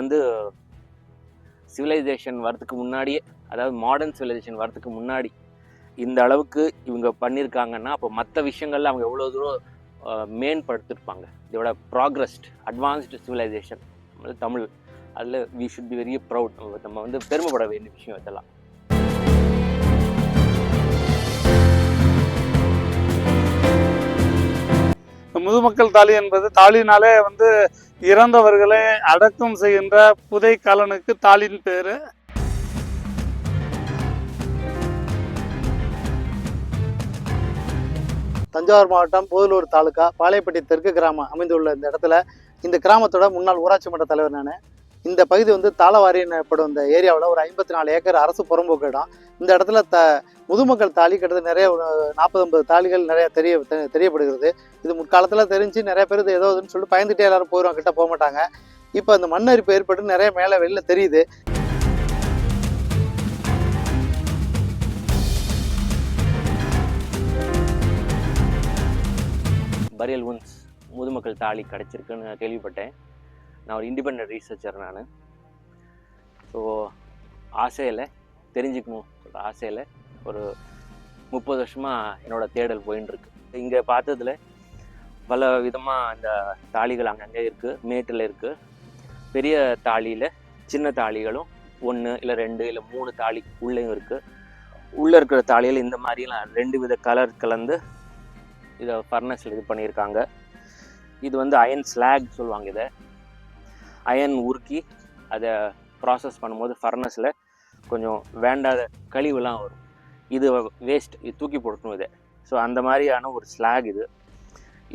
வந்து சிவிலைசேஷன் வரதுக்கு முன்னாடியே அதாவது மாடர்ன் சிவிலைசேஷன் வரதுக்கு முன்னாடி இந்த அளவுக்கு இவங்க பண்ணியிருக்காங்கன்னா அப்போ மற்ற விஷயங்கள்ல அவங்க எவ்வளோ தூரம் மேம்படுத்திருப்பாங்க. இதோட ப்ராக்ரஸ்ட் அட்வான்ஸ்டு சிவிலைசேஷன் தமிழ் அதில் we should be very proud நம்ம வந்து பெருமைப்பட வேண்டிய விஷயம் இதெல்லாம். முதுமக்கள் தாலி என்பது தாலினாலே வந்து இறந்தவர்களை அடக்கம் செய்கின்ற புதை கலனுக்கு தாலின் பேரு. தஞ்சாவூர் மாவட்டம் போதலூர் தாலுக்கா பாளையப்பட்டி தெற்கு கிராமம் அமைந்துள்ள இந்த இடத்துல இந்த கிராமத்தோட முன்னாள் ஊராட்சி மன்ற தலைவர் நான். இந்த பகுதி வந்து தாளவாரி எனப்படும் இந்த ஏரியாவில் ஒரு ஐம்பத்தி நாலு ஏக்கர் அரசு புறம்போக்கு இடம். இந்த இடத்துல த முதுமக்கள் தாலி கிட்டத்தட்ட நிறைய நாற்பது ஐம்பது தாலிகள் நிறைய தெரிய தெரியப்படுகிறது. இது முற்காலத்தில் தெரிஞ்சு நிறைய பேர் இது ஏதோ இதுன்னு சொல்லிட்டு பயந்துட்டே எல்லாரும் போயிடும் கிட்ட போக மாட்டாங்க. இப்போ அந்த மண்ணரிப்பு ஏற்பட்டு நிறைய மேலே வெளியில் தெரியுது. பரியல் உன்ஸ் முதுமக்கள் தாலி கிடச்சிருக்குன்னு கேள்விப்பட்டேன். நான் ஒரு இண்டிபெண்ட் ரீசர்ச்சர் நான். ஸோ ஆசையில் தெரிஞ்சுக்கணும் சொல்கிற ஆசையில் ஒரு முப்பது வருஷமாக என்னோடய தேடல் போயின்னு இருக்கு இங்கே பார்த்ததுல பல விதமாக இந்த தாலிகள் அங்கங்கே இருக்குது மேட்டில் இருக்குது பெரிய தாலியில் சின்ன தாலிகளும் ஒன்று இல்லை ரெண்டு இல்லை மூணு தாலி உள்ளேயும் இருக்குது உள்ளே இருக்கிற தாலியில் இந்த மாதிரிலாம் ரெண்டு வித கலர் கலந்து இதை ஃபர்னஸில் இது பண்ணியிருக்காங்க. இது வந்து அயன் ஸ்லாக் சொல்லுவாங்க இதை. அயன் உருக்கி அதை ப்ராசஸ் பண்ணும்போது ஃபர்னஸில் கொஞ்சம் வேண்டாத கழிவுலாம் வரும். இது வேஸ்ட் இது தூக்கி போடணும் இதை. ஸோ அந்த மாதிரியான ஒரு ஸ்லாக் இது.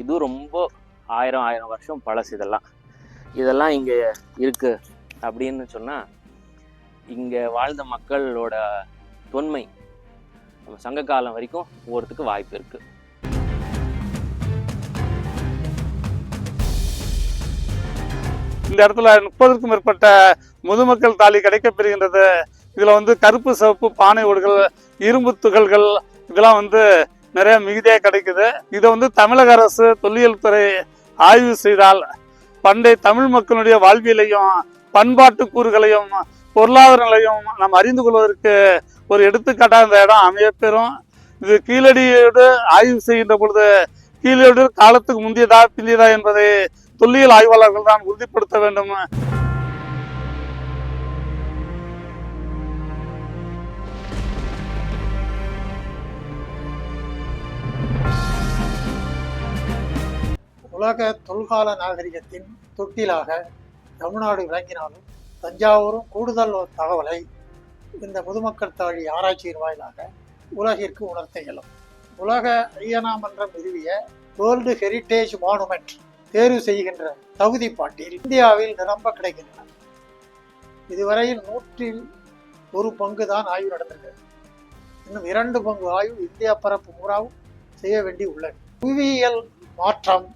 இதுவும் ரொம்ப ஆயிரம் ஆயிரம் வருஷம் பழசு இதெல்லாம். இதெல்லாம் இங்கே இருக்குது அப்படின்னு சொன்னால் இங்கே வாழ்ந்த மக்களோட தொன்மை நம்ம சங்க காலம் வரைக்கும் போகிறதுக்கு வாய்ப்பு இருக்குது இந்த இடத்துல முப்பதற்கும் மேற்பட்ட முதுமக்கள் தாலி கிடைக்கப்பெறுகின்றது. இதில் வந்து கருப்பு சிவப்பு பானை ஓடுகள் இரும்பு துகள்கள் இதெல்லாம் வந்து நிறைய மிகுதியாக கிடைக்குது. இதை வந்து தமிழக அரசு தொல்லியல் துறை ஆய்வு செய்தால் பண்டை தமிழ் மக்களுடைய வாழ்வியலையும் பண்பாட்டு கூறுகளையும் பொருளாதார நிலையும் நாம் அறிந்து கொள்வதற்கு ஒரு எடுத்துக்காட்டாக இந்த இடம் அமையப்பெறும். இது கீழடியோடு ஆய்வு செய்கின்ற பொழுது கீழடியோடு காலத்துக்கு முந்தியதா பிந்தியதா என்பதை தொல்லியல் ஆய்வாளர்கள் தான் உறுதிப்படுத்த வேண்டும்? உலக தொல்கால நாகரிகத்தின் தொட்டிலாக தமிழ்நாடு விளங்கினாலும் தஞ்சாவூரும் கூடுதல் தகவலை இந்த முதுமக்கள் தாழி ஆராய்ச்சியின் வாயிலாக உலகிற்கு உணர்த்த இயலும். உலக ஐயனா மன்றம் நிறுவிய வேர்ல்டு ஹெரிட்டேஜ் மானுமெண்ட் தேர்வு செய்கின்ற தகுதி பாட்டில் இந்தியாவில் நிரம்ப கிடைக்கின்றன. இதுவரையில் நூற்றில் ஒரு பங்கு தான் ஆய்வு நடந்திருக்கு இன்னும் இரண்டு பங்கு ஆய்வு இந்தியா பரப்பு பூராவும் செய்ய வேண்டி உள்ளது. புவியியல் மாற்றம்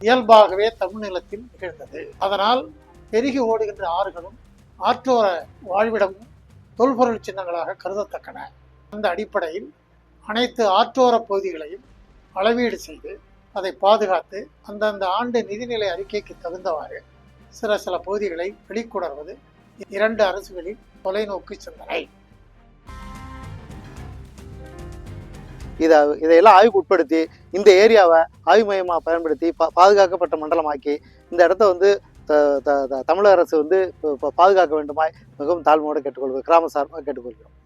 இயல்பாகவே தமிழ்நிலத்தில் நிகழ்ந்தது. அதனால் பெருகி ஓடுகின்ற ஆறுகளும் ஆற்றோர வாழ்விடமும் தொல்பொருள் சின்னங்களாக கருதத்தக்கன. அந்த அடிப்படையில் அனைத்து ஆற்றோர பகுதிகளையும் அளவீடு செய்து அதை பாதுகாத்து அந்தந்த ஆண்டு நிதிநிலை அறிக்கைக்கு தகுந்தவாறு சில சில பகுதிகளை வெளிக்கொணர்வது இரண்டு அரசுகளின் தொலைநோக்கு சிந்தனை. இதை இதையெல்லாம் ஆய்வுக்கு உட்படுத்தி இந்த ஏரியாவை ஆய்வு மையமாக பயன்படுத்தி பா பாதுகாக்கப்பட்ட மண்டலமாக்கி இந்த இடத்த வந்து த- த- த- தமிழக அரசு வந்து பாதுகாக்க வேண்டுமாய் மிகவும் தாழ்மையோடு கேட்டுக்கொள்கிறோம். கிராம சார்பாக கேட்டுக்கொள்கிறோம்.